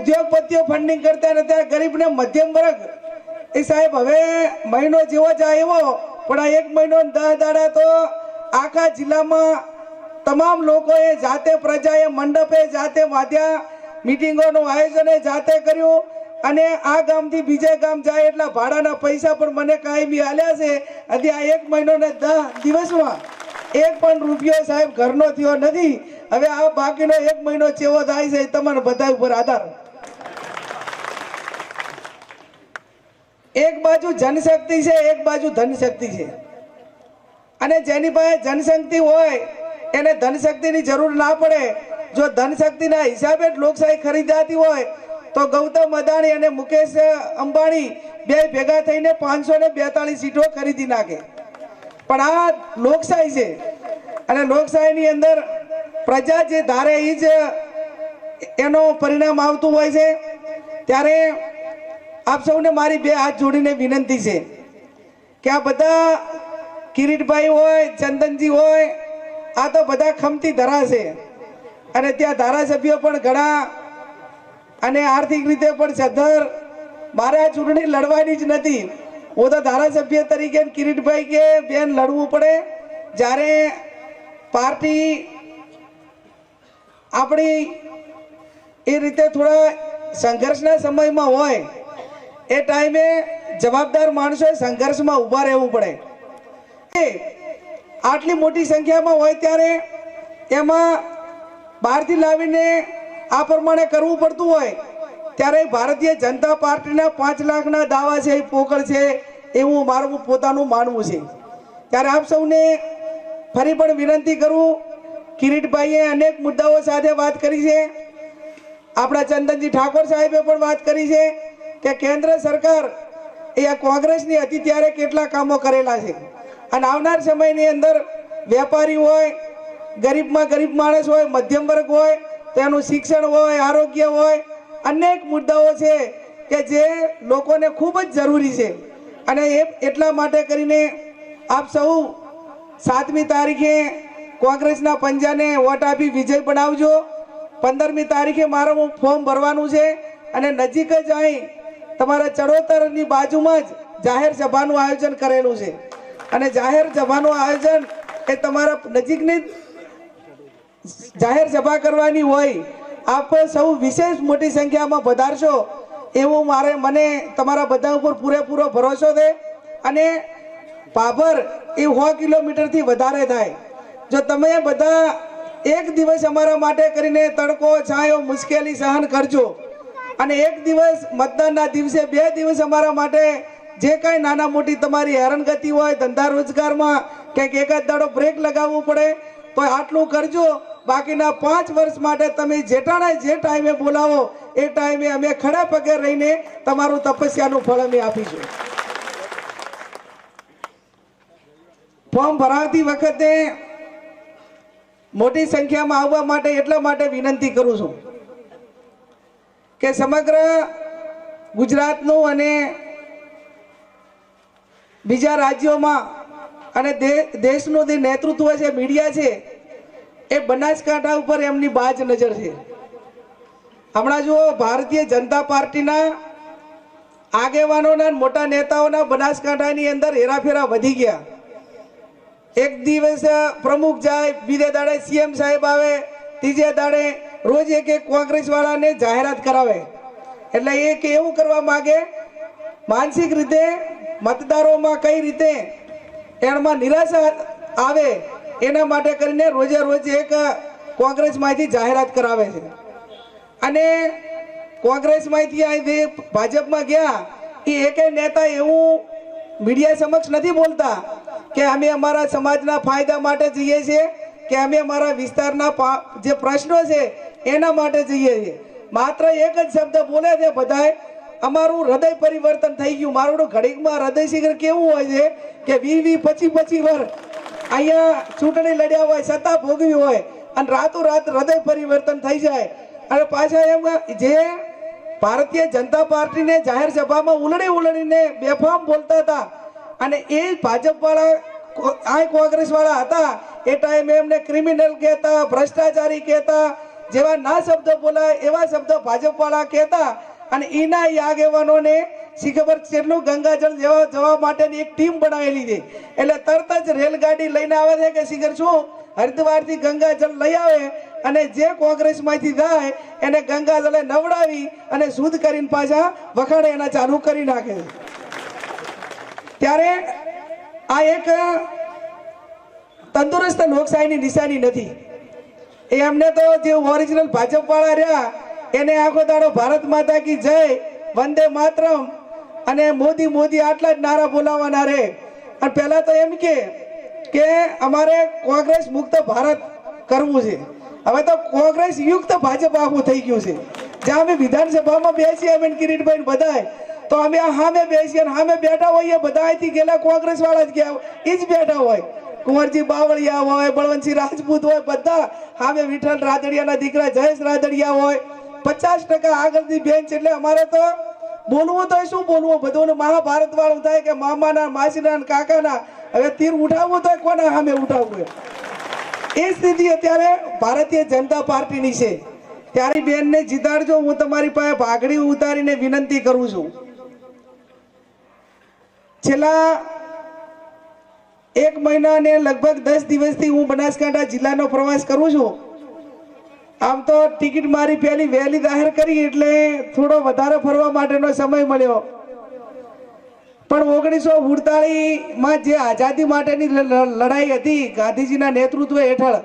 ઉદ્યોગપતિઓ ફંડિંગ કરતા ત્યાં ગરીબને મધ્યમ વર્ગ. એ સાહેબ, હવે મહિનો જેવો જાય એવો પણ આ એક મહિનો દસ દાડા તો આખા જિલ્લામાં તમામ લોકોએ જાતે પ્રજાએ મંડપે જાતે વાદ્યા, મિટિંગોનું આયોજન જાતે કર્યું અને આ ગામથી બીજે ગામ જાય એટલા ભાડાના પૈસા પણ મને કાયમી હાલ્યા છે. હજી આ એક મહિનો ને દસ દિવસમાં એક પણ રૂપિયો સાહેબ ઘરનો થયો નથી. હવે આ બાકીનો એક મહિનો ચેવો થાય છે તમારા બધા ઉપર આધાર. એક બાજુ જનશક્તિ છે, એક બાજુ ધનશક્તિ છે. અને જેની પાસે જનશક્તિ હોય, એને ધનશક્તિની જરૂર ના પડે. જો ધનશક્તિના હિસાબે જ લોકશાહી ખરીદાતી હોય, તો ગૌતમ અદાણી અને મુકેશ અંબાણી બે ભેગા થઈને પાંચસો બેતાળીસ સીટો ખરીદી નાખે. પણ આ લોકશાહી છે. અને લોકશાહીની અંદર પ્રજા જે ધારે એ જ એનો પરિણામ આવતું હોય છે. ત્યારે આપ સૌને મારી બે હાથ જોડીને વિનંતી છે કે આ બધા કિરીટભાઈ હોય, ચંદનજી હોય, આ તો બધા ખમતી ધરા છે. અને ત્યાં ધારાસભ્યો પણ ઘણા અને આર્થિક રીતે પણ સદ્ધર. મારે આ ચૂંટણી લડવાની જ નથી. હું તો ધારાસભ્ય તરીકે કિરીટભાઈ કે બેન લડવું પડે. જ્યારે પાર્ટી આપણી એ રીતે થોડા સંઘર્ષના સમયમાં હોય એ ટાઈમે જવાબદાર માણસોએ સંઘર્ષમાં ઊભા રહેવું પડે. એ આટલી મોટી સંખ્યામાં હોય ત્યારે એમાં બહારથી લાવીને આ પ્રમાણે કરવું પડતું હોય, ત્યારે ભારતીય જનતા પાર્ટીના પાંચ લાખના દાવા છે, એ પોકળ છે, એવું મારું પોતાનું માનવું છે. ત્યારે આપ સૌને ફરી પણ વિનંતી કરું, કિરીટભાઈએ અનેક મુદ્દાઓ સાથે વાત કરી છે. આપણા ચંદનજી ઠાકોર સાહેબે પણ વાત કરી છે. કે કેન્દ્ર સરકાર એ આ કોંગ્રેસની હતી ત્યારે કેટલા કામો કરેલા છે. અને આવનાર સમયની અંદર વેપારી હોય, ગરીબમાં ગરીબ માણસ હોય, મધ્યમ વર્ગ હોય, તેનું શિક્ષણ હોય, આરોગ્ય હોય, અનેક મુદ્દાઓ છે કે જે લોકોને ખૂબ જ જરૂરી છે. અને એ એટલા માટે કરીને આપ સૌ સાતમી તારીખે કોંગ્રેસના પંજાને વોટ આપી વિજય બનાવજો. પંદરમી તારીખે મારું ફોર્મ ભરવાનું છે. અને નજીક જ અહીં તમારા ચડોતરની બાજુમાં જ જાહેર સભાનું આયોજન કરેલું છે. અને જાહેર સભાનું આયોજન એ તમારા નજીકની જાહેર સભા કરવાની હોય, આપ સૌ વિશેષ મોટી સંખ્યામાં પધારશો, એવું મારે મને તમારા બધા ઉપર પૂરેપૂરો ભરોસો છે. અને પાભર એ સો કિલોમીટરથી વધારે થાય. જો તમે બધા એક દિવસ અમારા માટે કરીને તડકો, છાંયો મુશ્કેલી સહન કરજો. અને એક દિવસ મતદાનના દિવસે બે દિવસ અમારા માટે જે કાંઈ નાના મોટી તમારી હેરાનગતિ હોય, ધંધા રોજગારમાં કંઈક એકાદ દાડો બ્રેક લગાવવું પડે, તો આટલું કરજો. બાકીના પાંચ વર્ષ માટે તમે જેટાણે જે ટાઈમે બોલાવો, એ ટાઈમે અમે ખડા પગે રહીને તમારું તપસ્યાનું ફળ અમે આપીશું. ફોર્મ ભરાવતી વખતે મોટી સંખ્યામાં આવવા માટે એટલા માટે વિનંતી કરું છું. કે સમગ્ર ગુજરાતનું અને બીજા રાજ્યોમાં અને દેશનું જે નેતૃત્વ છે, મીડિયા છે, એ બનાસકાંઠા ઉપર એમની બાજ નજર છે. હમણાં જુઓ, ભારતીય જનતા પાર્ટીના આગેવાનોના મોટા નેતાઓના બનાસકાંઠાની અંદર હેરાફેરા વધી ગયા. એક દિવસ પ્રમુખ જાય, બીજે દાડે સીએમ સાહેબ આવે, ત્રીજે દાડે રોજ એક એક કોંગ્રેસ વાળાને જાહેરાત કરાવે. એટલે એ કે એવું કરવા માગે, માનસિક રીતે મતદારોમાં કઈ રીતે એમાં નિરાશા આવે, એના માટે કરીને રોજે રોજ એક કોંગ્રેસમાંથી જાહેરાત કરાવે છે. અને કોંગ્રેસમાંથી જે ભાજપમાં ગયા, એ એકે નેતા એવું મીડિયા સમક્ષ નથી બોલતા કે અમે અમારા સમાજના ફાયદા માટે જઈએ છીએ, કે અમે અમારા વિસ્તારના જે પ્રશ્નો છે એના માટે જઈએ છીએ. માત્ર એક જ શબ્દ બોલે છે બધાય. અમારું હૃદય પરિવર્તન થઈ ગયું. મારું ઘડીકમાં હૃદય શિખર કેવું હોય છે કે વી વી પચી પચી વર. અહીંયા ચૂંટણી લડ્યા હોય, સત્તા ભોગવી હોય અને રાતોરાત હૃદય પરિવર્તન થઈ જાય. અને પાછા એમ જે ભારતીય જનતા પાર્ટીને જાહેર સભામાં ઉલડી ઉલડીને બેફામ બોલતા હતા અને એ ભાજપવાળા આ કોંગ્રેસવાળા હતા, એ ટાઈમે એમને ક્રિમિનલ કહેતા, ભ્રષ્ટાચારી કહેતા જેવા ના શબ્દો બોલાય, એવા શબ્દો ભાજપવાળા કહેતા અને એના ઈ આગેવાનોને શી ખબર કેટલું ગંગાજળ જેવા જવા માટેની એક ટીમ બનાવેલી છે. એટલે તરત જ રેલગાડી લઈને આવે છે કે શીખર શું? હરિદ્વારથી ગંગાજળ લઈ આવે અને જે કોંગ્રેસમાંથી થાય એને ગંગાજળે નવડાવી અને શુદ્ધ કરીને પાછા વખાણે એના ચાલુ કરી નાખે ત્યારે આ એક તંદુરસ્ત લોકશાહીની નિશાની નથી. એ એમને તો જે ઓરિજિનલ ભાજપ વાળા રહ્યા, એને આખો દાડો ભારત માતા કી જય, વંદે માતરમ અને મોદી મોદી આટલા જ નારા બોલાવવાના રે. અને પહેલા તો એમ કે અમારે કોંગ્રેસ મુક્ત ભારત કરવું છે. હવે તો કોંગ્રેસ યુક્ત ભાજપ આખું થઈ ગયું છે. જ્યાં અમે વિધાનસભામાં બેસીએ, અમે કિરીટભાઈ બધાય, તો અમે સામે બેસીએ સામે બેઠા હોઈએ બધા અહીંથી ગયેલા કોંગ્રેસ વાળા જ ગયા એ જ બેઠા હોય. કુંવરજી બાવળિયા હોય, બળવંતસિંહ રાજપૂત હોય, બધા સામે વિઠ્ઠલ રાદડિયાના દીકરા જયેશ રાદડિયા હોય. પચાસ ટકા આગળની બેન્ચ એટલે અમારે તો બોલવું તો શું બોલવું? બધું મહાભારત વાળું થાય કે મામાના, માસીના કાકાના. હવે તીર ઉઠાવવું તો કોના સામે ઉઠાવવું એ સ્થિતિ અત્યારે ભારતીય જનતા પાર્ટીની છે. ત્યારે બેનને જીતાડજો, હું તમારી પાસે ભાગડી ઉતારીને વિનંતી કરું છું. છેલ્લા એક મહિના અને લગભગ દસ દિવસથી હું બનાસકાંઠા જિલ્લાનો પ્રવાસ કરું છું. આમ તો ટિકિટ મારી પહેલી વહેલી જાહેર કરી એટલે થોડો વધારે ફરવા માટેનો સમય મળ્યો. પણ ઓગણીસો માં જે આઝાદી માટેની લડાઈ હતી ગાંધીજીના નેતૃત્વ હેઠળ,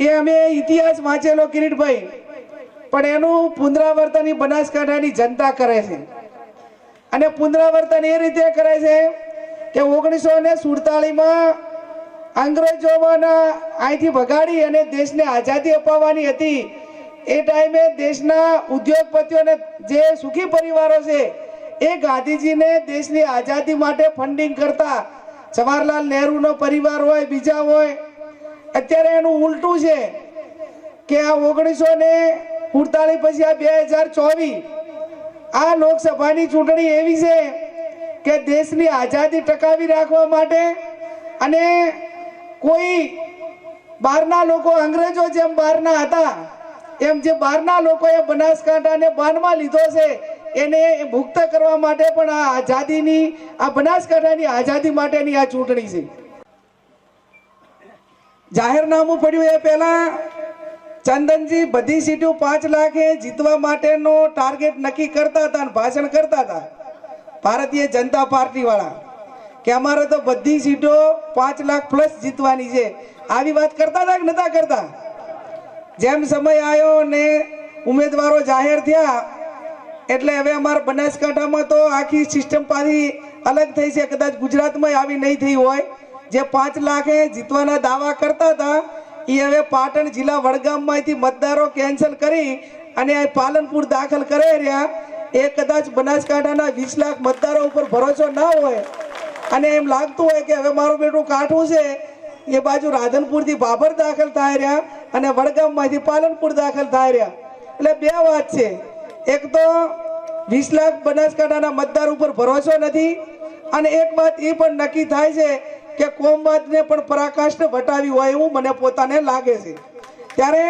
એ અમે ઇતિહાસ વાંચેલો કિરીટભાઈ. પણ એનું પુનરાવર્તન બનાસકાંઠાની જનતા કરે છે. અને પુનરાવર્તન એ રીતે કરે છે કે ઓગણીસો ને સુડતાલીસમાં અંગ્રેજોના અહીંથી ભગાડી અને દેશને આઝાદી અપાવવાની હતી. એ ટાઈમે દેશના ઉદ્યોગપતિઓને જે સુખી પરિવારો છે, એ ગાંધીજીને દેશની આઝાદી માટે ફંડિંગ કરતા. જવાહરલાલ નહેરુનો પરિવાર હોય, બીજા હોય, અત્યારે એનું ઉલટું છે કે આ ઓગણીસો ને ઉડતાલીસ પછી આ બે હજાર ચોવીસ આ લોકસભાની ચૂંટણી એવી છે કે દેશની આઝાદી ટકાવી રાખવા માટે અને કોઈ બહારના લોકો, અંગ્રેજો જેમ બહારના હતા, એમ જે બહારના લોકોએ બનાસકાંઠાને બાનમાં લીધો છે, એને મુક્ત કરવા માટે પણ આ આઝાદીની, આ બનાસકાંઠાની આઝાદી માટેની આ ચૂંટણી છે. જાહેરનામું પડ્યું એ પહેલા, ચંદનજી બધી સીટો પાંચ લાખે જીતવા માટેનો ટાર્ગેટ નક્કી કરતા હતા અને ભાષણ કરતા હતા. ભારતીય જનતા પાર્ટી વાળા કે અમારે તો બધી સીટો પાંચ લાખ પ્લસ જીતવાની છે. આવી વાત કરતા હતા કે નતા કરતા? જેમ સમય આવ્યો ને ઉમેદવારો જાહેર થયા, એટલે હવે અમારા બનાસકાંઠામાં તો આખી સિસ્ટમ પાછી અલગ થઈ છે. કદાચ ગુજરાતમાં આવી નહીં થઈ હોય. જે પાંચ લાખે જીતવાના દાવા કરતા હતા એ હવે પાટણ જિલ્લા વડગામમાંથી મતદારો કેન્સલ કરી અને પાલનપુર દાખલ કરાઈ રહ્યા. એ કદાચ બનાસકાંઠાના વીસ લાખ મતદારો ઉપર ભરોસો ના હોય અને એમ લાગતું હોય કે હવે મારું બેટું કાઠું છે, એ બાજુ રાધનપુરથી બાબર દાખલ થાય રહ્યા અને વડગામમાંથી પાલનપુર દાખલ થાય રહ્યા. એટલે બે વાત છે. એક તો વીસ લાખ બનાસકાંઠાના મતદાર ઉપર ભરોસો નથી અને એક વાત એ પણ નક્કી થાય છે કે કોમવાદને પણ પરાકાષ્ઠ વટાવી હોય એવું મને પોતાને લાગે છે. ત્યારે